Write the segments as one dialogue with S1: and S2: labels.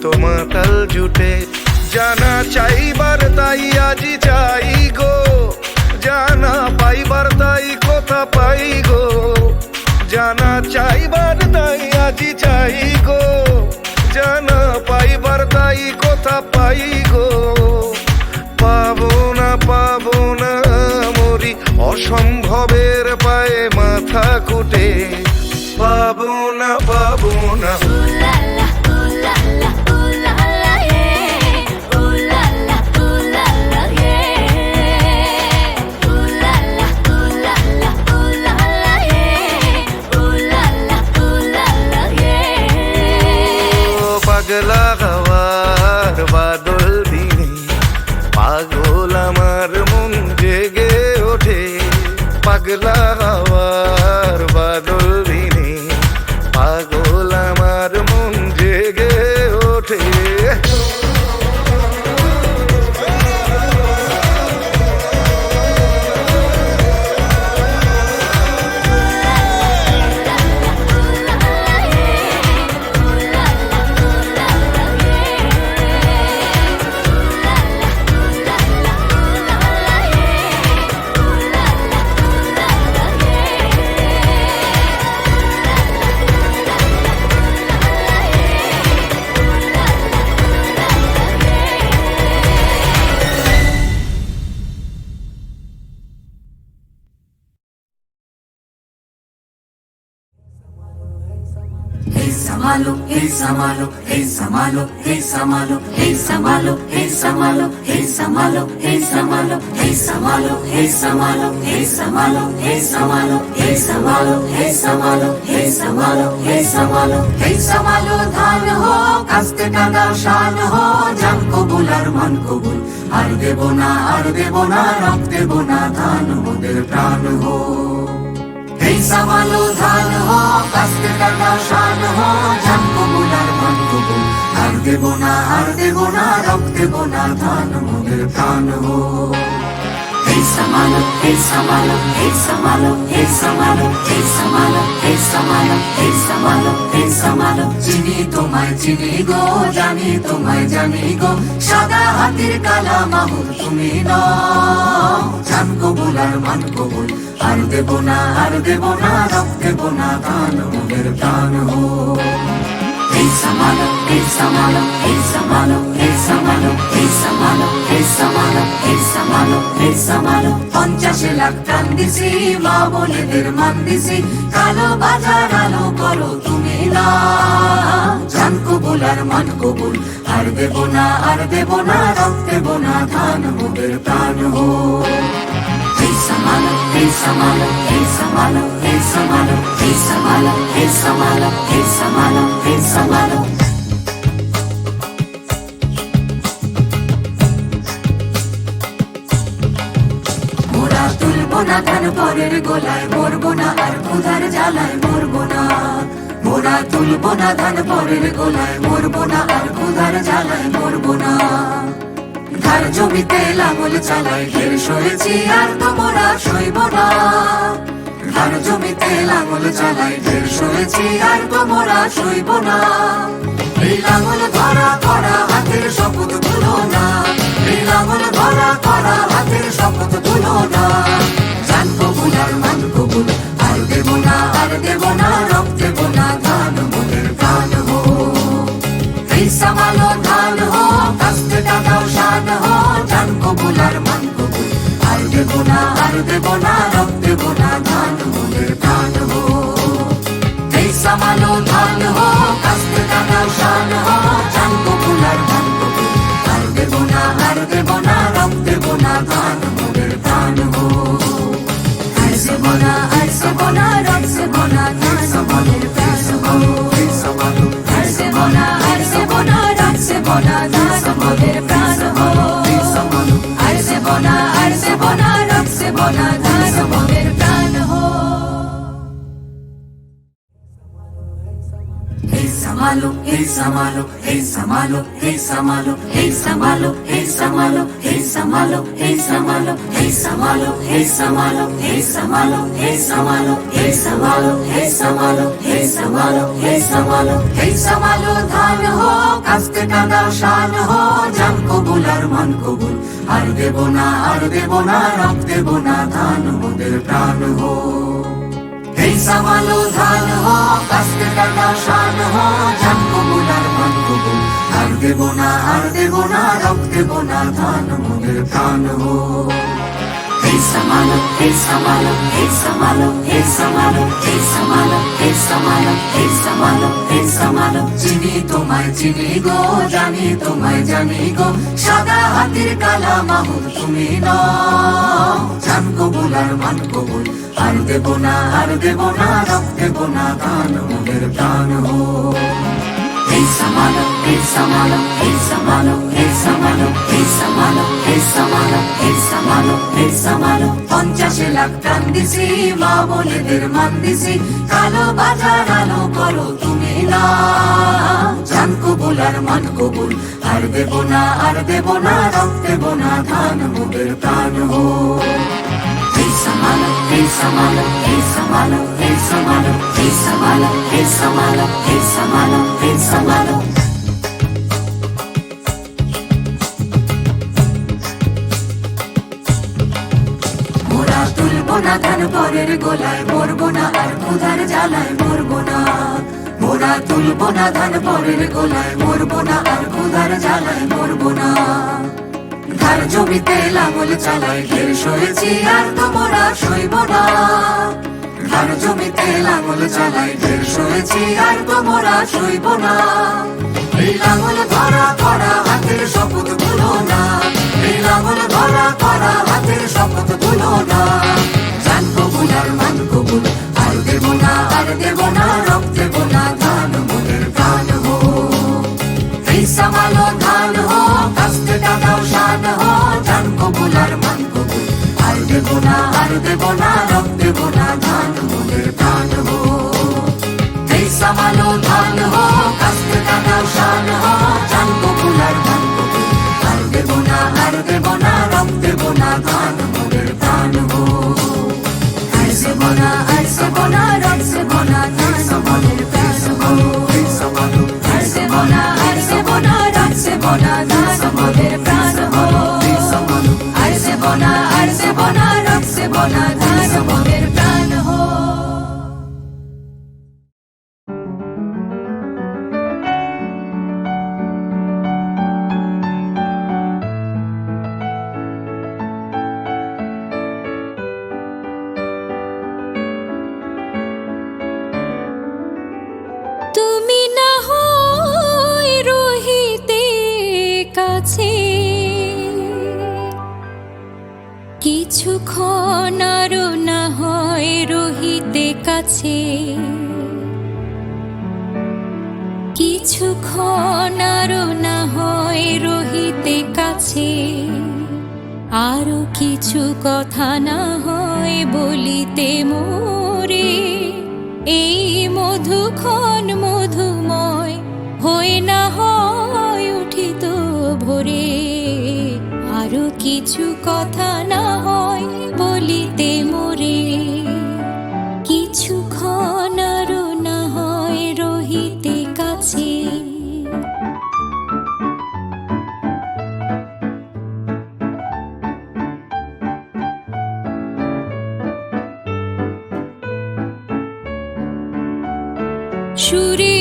S1: মতো মাতাল জুটে। জানা চাইবার তাই আজি চাই গো। জানা পাইবার তাই কথা পাই গো। জানা চাইবার তাই আজি চাই গো। জানা পাইবার তাই কথা পাই গো। পাবো না পাবো না, মরি অসম্ভবের পায়ে মাথা কুটে। পাবো না পাবো না।
S2: Hey samalo, hey samalo, hey samalo, hey samalo, hey samalo, hey samalo, hey samalo, hey samalo, hey samalo, hey samalo, hey samalo, hey samalo, hey samalo, hey samalo, hey samalo, hey samalo ধান হো কাস্তে কাদা শান হো জান কবুল আর মান কবুল আর দেব না আর দেব না রক দেব না ধান মোদের প্রাণ হো এই সামালো ধান হো কাস্তে কাটা শান হো জান কবুল আর মান কবুল আর দেব না আর দেব না রক দেব না ধান মোদের প্রাণ হো এই সামালো এই সামালো এই চিনি তোমায় চিনি গো জানি তোমায় জানি গো সাদা হাতির কালা মাহুর তুমি নও জান কবুল আর মান কবুল আর দেব না আর দেব না রক দেব না দান মোদের প্রাণ হো এই সামালো এই সামালো এই সামালো এই সামালো এই সামালো এই সামালো এই সামালো এই সামালো পঞ্চাশে লাখ টান দিছি, মা বলেদের মান দিছি। কালো বাজার আলো করো তুমি না। জান কবুল আর মান কবুল। আর দেব না, আর দেব না রক দেব না, ধান মোদের প্রাণ হো సమానం హే సమానం హే సమానం హే సమానం హే సమానం హే సమానం హే సమానం హే సమానం তুলবো না কেন পরের গোলায় মরবো না আর ক্ষুধার জ্বালায় মরবো না মোরা তুলবো না ধান পরের গোলায় মরবো না আর ক্ষুধার জ্বালায় মরবো না ধার জমিতে লাঙল চালাই, ঢের সয়েছি আর তোমরা সইব না। ধার জমিতে লাঙল চালাই, ঢের সয়েছি আর তোমরা সইব না। এই লাঙল ধরা করা হাতের শপথ তুলো না। এই লাঙল ধরা করা হাতের শপথ তুলো না। জান কবুল আর মান কবুল, আর দেব না, আর দেব না রক দেব না, ধান মোদের প্রাণ হো এই সামালো দেব না আর দেব না রক দেব না ধান ধান মোদের প্রাণ hey Samalo, hey Samalo, hey Samalo, hey Samalo, hey Samalo, hey Samalo, hey Samalo, hey Samalo, hey Samalo ধান হো কাস্তে কাদা শান হো আর মান কবুল। আর দেব না, আর দেব না রক দেব না, ধান মোদের প্রাণ হো এই সামালো ধান হো কাস্তে শান হো কবুল আর মান কবুল। আর দেব না, আর দেব না রক দেব না, ধান মোদের প্রাণ হো এই সামালো এই সামালো এই সামালো এই সামালো এই সামালো এই সামালো এই সামালো এই সামালো চিনি তোমায় চিনি গো জানি তোমায় জানি গো সাদা হাতির কালা মাহুর তুমি নও জান কবুল আর মান কবুল আর দেব না আর দেব না রক দেব না দান মোদের প্রাণ হো Pensa mano, pensa mano, pensa mano, pensa mano, pensa mano, pensa mano, pensa mano, pensa mano. পঞ্চাশে লাখ টান দিছি মা বোনেদের মান দিছি কালো বাজার আলো করো তুমি না জান কবুল আর মান কবুল আর দেব না আর দেব না রক্ত দেব না ধান মুগের প্রাণ হোক సమానం హే సమానం హే సమానం హే సమానం హే సమానం హే సమానం హే సమానం హే సమానం না কেন পরের গোলায়, মরবো না আর ক্ষুধার জ্বালায়, মরবো না। মোরা তুলবো না ধান পরের গোলায়, মরবো না আর ক্ষুধার জ্বালায়, মরবো না। ধার জমিতে লাঙল চালাই ঢের সয়েছি আর তোমরা সইব না। ধান জমিতে লাঙল চালাই ঢের সয়েছি আর তোমরা সইব না। এই লাঙল ধরা করা হাতের শপথ ভুলো না। এই লাঙল ধরা করা হাতের শপথ ভুলো না। জান কবুল আর মান কবুল, আর দেব না, আর দেব না, রব দেব না ধান মোদের প্রাণ হো এই সামালো দেব না, আর দেব না, রব দেব না, ধান মোদের প্রাণ হো সামালো ধান হো
S3: কাছে কিছুক্ষণ আরও না হয় রহিতে কাছে, আরও কিছু কথা না হয় বলিতে মোরে। এই মধুক্ষণ মধুময় হয়ে না হয় উঠিত ভোরে। আরও কিছু কথা না হয় বলিতে মোরে।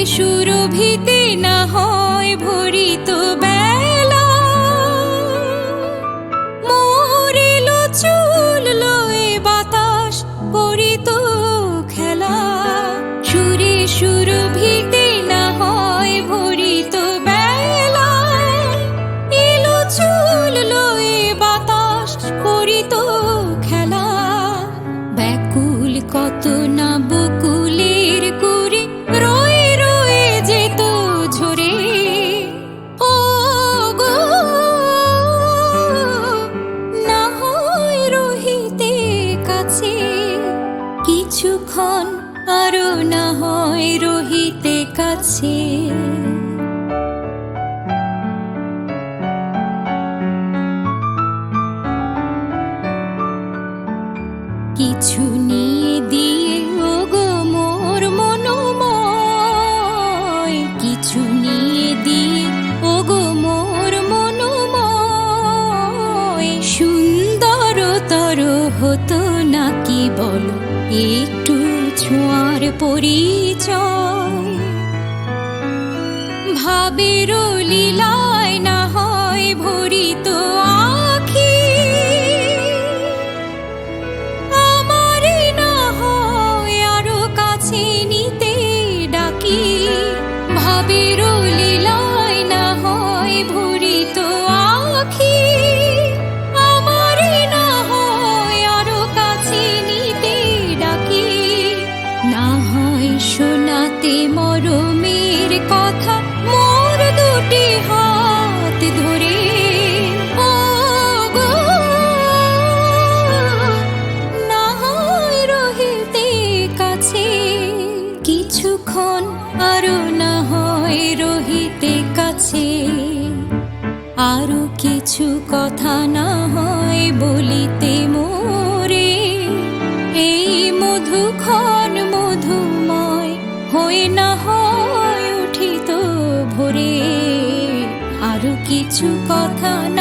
S3: সুরভিতে না হয় ভরিত বেলা। কিছু কথা না হয় বলিতে মোরে। এই মধুক্ষণ মধুময় হয়ে না হয় উঠিত ভোরে। আরও কিছু কথা না